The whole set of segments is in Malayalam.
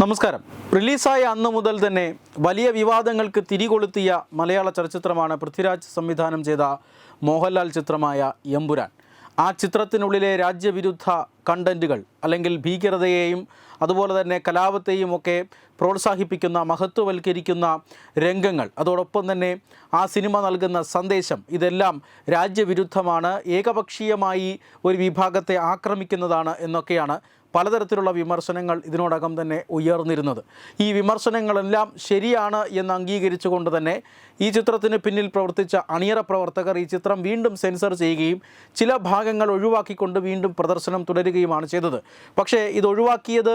നമസ്കാരം. റിലീസായ അന്ന് മുതൽ തന്നെ വലിയ വിവാദങ്ങൾക്ക് തിരികൊളുത്തിയ മലയാള ചലച്ചിത്രമാണ് പൃഥ്വിരാജ് സംവിധാനം ചെയ്ത മോഹൻലാൽ ചിത്രമായ എമ്പുരാൻ ആ ചിത്രത്തിനുള്ളിലെ രാജ്യവിരുദ്ധ കണ്ടന്റുകൾ അല്ലെങ്കിൽ ഭീകരതയെയും അതുപോലെ തന്നെ കലാപത്തെയും ഒക്കെ പ്രോത്സാഹിപ്പിക്കുന്ന മഹത്വവൽക്കരിക്കുന്ന രംഗങ്ങൾ. അതോടൊപ്പം തന്നെ ആ സിനിമ നൽകുന്ന സന്ദേശം ഇതെല്ലാം രാജ്യവിരുദ്ധമാണ് ഏകപക്ഷീയമായി ഒരു വിഭാഗത്തെ ആക്രമിക്കുന്നതാണ് എന്നൊക്കെയാണ് പലതരത്തിലുള്ള വിമർശനങ്ങൾ ഇതിനോടകം തന്നെ ഉയർന്നിരുന്നത്. ഈ വിമർശനങ്ങളെല്ലാം ശരിയാണ് എന്ന് അംഗീകരിച്ചുകൊണ്ട് തന്നെ ഈ ചിത്രത്തിന് പിന്നിൽ പ്രവർത്തിച്ച അണിയറ പ്രവർത്തകർ ഈ ചിത്രം വീണ്ടും സെൻസർ ചെയ്യുകയും ചില ഭാഗങ്ങൾ ഒഴിവാക്കിക്കൊണ്ട് വീണ്ടും പ്രദർശനം തുടരുകയുമാണ് ചെയ്തത്. പക്ഷേ ഇത് ഒഴിവാക്കിയത്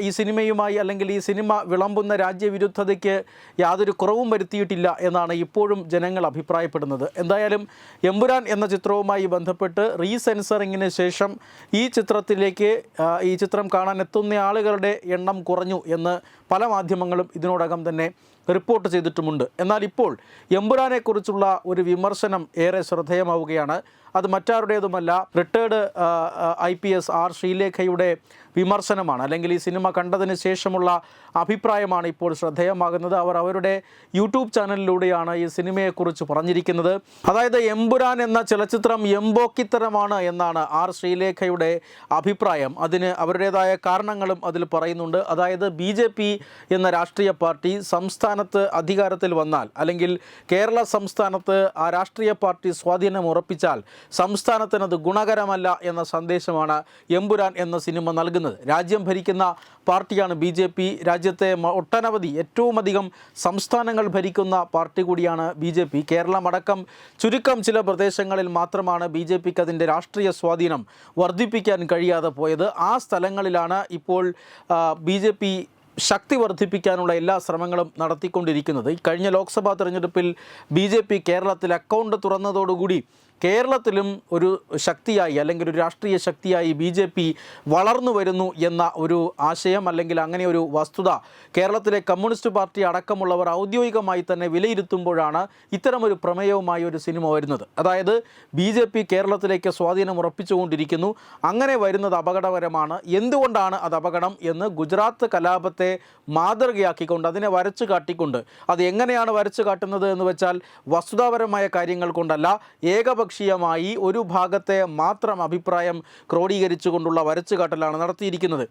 ഈ സിനിമയുമായി അല്ലെങ്കിൽ ഈ സിനിമ വിളമ്പുന്ന രാജ്യവിരുദ്ധതയ്ക്ക് യാതൊരു കുറവും വരുത്തിയിട്ടില്ല എന്നാണ് ഇപ്പോഴും ജനങ്ങൾ അഭിപ്രായപ്പെടുന്നത്. എന്തായാലും എമ്പുരാൻ എന്ന ചിത്രവുമായി ബന്ധപ്പെട്ട് റീസെൻസറിങ്ങിന് ശേഷം ഈ ചിത്രത്തിലേക്ക് ഈ ചിത്രം കാണാൻ എത്തുന്ന ആളുകളുടെ എണ്ണം കുറഞ്ഞു എന്ന് പല മാധ്യമങ്ങളും ഇതിനോടകം തന്നെ റിപ്പോർട്ട് ചെയ്തിട്ടുമുണ്ട്. എന്നാൽ ഇപ്പോൾ എമ്പുരാനെക്കുറിച്ചുള്ള ഒരു വിമർശനം ഏറെ ശ്രദ്ധേയമാവുകയാണ്. അത് മറ്റാരുടേതുമല്ല retired I P S R ശ്രീലേഖയുടെ വിമർശനമാണ്. അല്ലെങ്കിൽ ഈ സിനിമ കണ്ടതിന് ശേഷമുള്ള അഭിപ്രായമാണ് ഇപ്പോൾ ശ്രദ്ധേയമാകുന്നത്. അവർ അവരുടെ യൂട്യൂബ് ചാനലിലൂടെയാണ് ഈ സിനിമയെക്കുറിച്ച് പറഞ്ഞിരിക്കുന്നത്. അതായത് എമ്പുരാൻ എന്ന ചലച്ചിത്രം എംബോക്കിത്തരമാണ് എന്നാണ് ആർ ശ്രീലേഖയുടെ അഭിപ്രായം. അതിന് അവരുടേതായ കാരണങ്ങളും അതിൽ പറയുന്നുണ്ട്. അതായത് ബി എന്ന രാഷ്ട്രീയ പാർട്ടി സംസ്ഥാനത്ത് അധികാരത്തിൽ വന്നാൽ അല്ലെങ്കിൽ കേരള സംസ്ഥാനത്ത് ആ രാഷ്ട്രീയ പാർട്ടി സ്വാധീനം ഉറപ്പിച്ചാൽ സംസ്ഥാനത്തിനത് ഗുണകരമല്ല എന്ന സന്ദേശമാണ് എമ്പുരാൻ എന്ന സിനിമ നൽകുന്നത്. രാജ്യം ഭരിക്കുന്ന പാർട്ടിയാണ് ബി ജെ പി. രാജ്യത്തെ ഒട്ടനവധി ഏറ്റവും അധികം സംസ്ഥാനങ്ങൾ ഭരിക്കുന്ന പാർട്ടി കൂടിയാണ് ബി ജെ പി. കേരളമടക്കം ചുരുക്കം ചില പ്രദേശങ്ങളിൽ മാത്രമാണ് ബി ജെ പിക്ക് അതിന്റെ രാഷ്ട്രീയ സ്വാധീനം വർദ്ധിപ്പിക്കാൻ കഴിയാതെ പോയത്. ആ സ്ഥലങ്ങളിലാണ് ഇപ്പോൾ ബി ജെ പി ശക്തി വർദ്ധിപ്പിക്കാനുള്ള എല്ലാ ശ്രമങ്ങളും നടത്തിക്കൊണ്ടിരിക്കുന്നത്. ഈ കഴിഞ്ഞ ലോക്സഭാ തെരഞ്ഞെടുപ്പിൽ ബി കേരളത്തിൽ അക്കൗണ്ട് തുറന്നതോടുകൂടി കേരളത്തിലും ഒരു ശക്തിയായി അല്ലെങ്കിൽ ഒരു രാഷ്ട്രീയ ശക്തിയായി ബി ജെ പി വളർന്നു വരുന്നു എന്ന ഒരു ആശയം അല്ലെങ്കിൽ അങ്ങനെ ഒരു വസ്തുത കേരളത്തിലെ കമ്മ്യൂണിസ്റ്റ് പാർട്ടി അടക്കമുള്ളവർ ഔദ്യോഗികമായി തന്നെ വിലയിരുത്തുമ്പോഴാണ് ഇത്തരമൊരു പ്രമേയവുമായി ഒരു സിനിമ വരുന്നത്. അതായത് ബി ജെ പി കേരളത്തിലേക്ക് സ്വാധീനം ഉറപ്പിച്ചുകൊണ്ടിരിക്കുന്നു. അങ്ങനെ വരുന്നത് അപകടകരമാണ്. എന്തുകൊണ്ടാണ് അത് അപകടം എന്ന് ഗുജറാത്ത് കലാപത്തെ മാതൃകയാക്കിക്കൊണ്ട് അതിനെ വരച്ചു കാട്ടിക്കൊണ്ട് അത് എങ്ങനെയാണ് വരച്ചു കാട്ടുന്നത് എന്ന് വെച്ചാൽ വസ്തുതാപരമായ കാര്യങ്ങൾ കൊണ്ടല്ല ഏകപക്ഷീയമായി ഒരു ഭാഗത്തെ മാത്രം അഭിപ്രായം ക്രോഡീകരിച്ചുകൊണ്ടുള്ള വരച്ചു കാട്ടലാണ് നടത്തിയിരിക്കുന്നത്.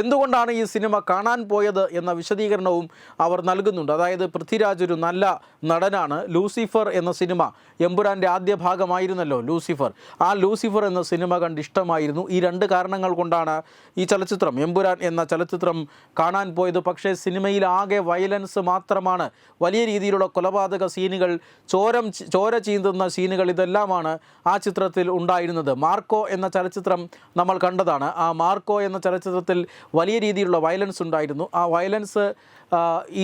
എന്തുകൊണ്ടാണ് ഈ സിനിമ കാണാൻ പോയത് എന്ന വിശദീകരണവും അവർ നൽകുന്നുണ്ട്. അതായത് പൃഥ്വിരാജ് ഒരു നല്ല നടനാണ്. ലൂസിഫർ എന്ന സിനിമ എമ്പുരാന്റെ ആദ്യ ഭാഗമായിരുന്നല്ലോ ലൂസിഫർ. ആ ലൂസിഫർ എന്ന സിനിമ കണ്ട് ഇഷ്ടമായിരുന്നു. ഈ രണ്ട് കാരണങ്ങൾ കൊണ്ടാണ് ഈ ചലച്ചിത്രം എമ്പുരാൻ എന്ന ചലച്ചിത്രം കാണാൻ പോയത്. പക്ഷേ സിനിമയിൽ ആകെ വയലൻസ് മാത്രമാണ്. വലിയ രീതിയിലുള്ള കൊലപാതക സീനുകൾ ചോരം ചോര ചീന്തുന്ന സീനുകൾ ഇതെല്ലാമാണ് ആ ചിത്രത്തിൽ ഉണ്ടായിരുന്നത്. മാർക്കോ എന്ന ചലച്ചിത്രം നമ്മൾ കണ്ടതാണ്. ആ മാർക്കോ എന്ന ചലച്ചിത്രത്തിൽ വലിയ രീതിയിലുള്ള വയലൻസ് ഉണ്ടായിരുന്നു. ആ വയലൻസ്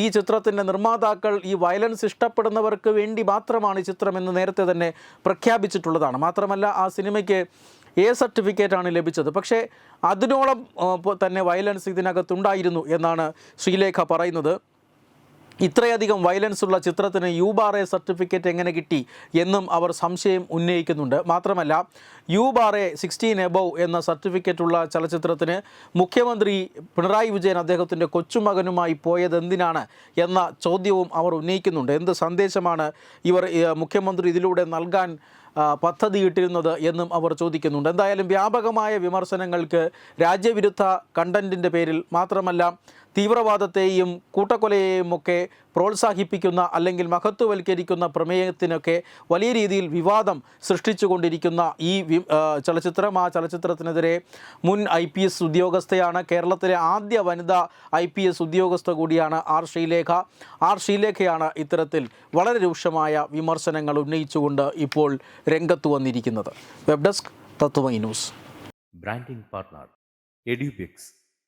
ഈ ചിത്രത്തിന്റെ നിർമ്മാതാക്കൾ ഈ വയലൻസ് ഇഷ്ടപ്പെടുന്നവർക്ക് വേണ്ടി മാത്രമാണ് ഈ ചിത്രം എന്ന് നേരത്തെ തന്നെ പ്രഖ്യാപിച്ചിട്ടുള്ളതാണ്. മാത്രമല്ല ആ സിനിമയ്ക്ക് എ സർട്ടിഫിക്കറ്റാണ് ലഭിച്ചത്. പക്ഷേ അതിനോളം തന്നെ വയലൻസ് ഇതിനകത്തുണ്ടായിരുന്നു എന്നാണ് ശ്രീലേഖ പറയുന്നത്. ഇത്രയധികം വയലൻസ് ഉള്ള ചിത്രത്തിന് യു ബാർ എ സർട്ടിഫിക്കറ്റ് എങ്ങനെ കിട്ടി എന്നും അവർ സംശയം ഉന്നയിക്കുന്നുണ്ട്. മാത്രമല്ല U bar A sixteen above എന്ന സർട്ടിഫിക്കറ്റ് ഉള്ള ചലച്ചിത്രത്തിന് മുഖ്യമന്ത്രി പിണറായി വിജയൻ അദ്ദേഹത്തിന്റെ കൊച്ചുമകനുമായി പോയതെന്തിനാണ് എന്ന ചോദ്യവും അവർ ഉന്നയിക്കുന്നുണ്ട്. എന്ത് സന്ദേശമാണ് ഇവർ മുഖ്യമന്ത്രി ഇതിലൂടെ നൽകാൻ പദ്ധതി ഇട്ടിരുന്നത് എന്നും അവർ ചോദിക്കുന്നുണ്ട്. എന്തായാലും വ്യാപകമായ വിമർശനങ്ങൾക്ക് രാജ്യവിരുദ്ധ കണ്ടന്റിന്റെ പേരിൽ മാത്രമല്ല തീവ്രവാദത്തെയും കൂട്ടക്കൊലയെയും ഒക്കെ പ്രോത്സാഹിപ്പിക്കുന്ന അല്ലെങ്കിൽ മഹത്വവൽക്കരിക്കുന്ന പ്രമേയത്തിനൊക്കെ വലിയ രീതിയിൽ വിവാദം സൃഷ്ടിച്ചുകൊണ്ടിരിക്കുന്ന ഈ ചലച്ചിത്രം. ആ ചലച്ചിത്രത്തിനെതിരെ മുൻ ഐ പി എസ് ഉദ്യോഗസ്ഥയാണ്. കേരളത്തിലെ ആദ്യ വനിതാ ഐ പി എസ് ഉദ്യോഗസ്ഥ കൂടിയാണ് ആർ ശ്രീലേഖ. ആർ ശ്രീലേഖയാണ് ഇത്തരത്തിൽ വളരെ രൂക്ഷമായ വിമർശനങ്ങൾ ഉന്നയിച്ചുകൊണ്ട് ഇപ്പോൾ രംഗത്ത് വന്നിരിക്കുന്നത്. Web desk Tatwamayi news. Branding partner Edubix.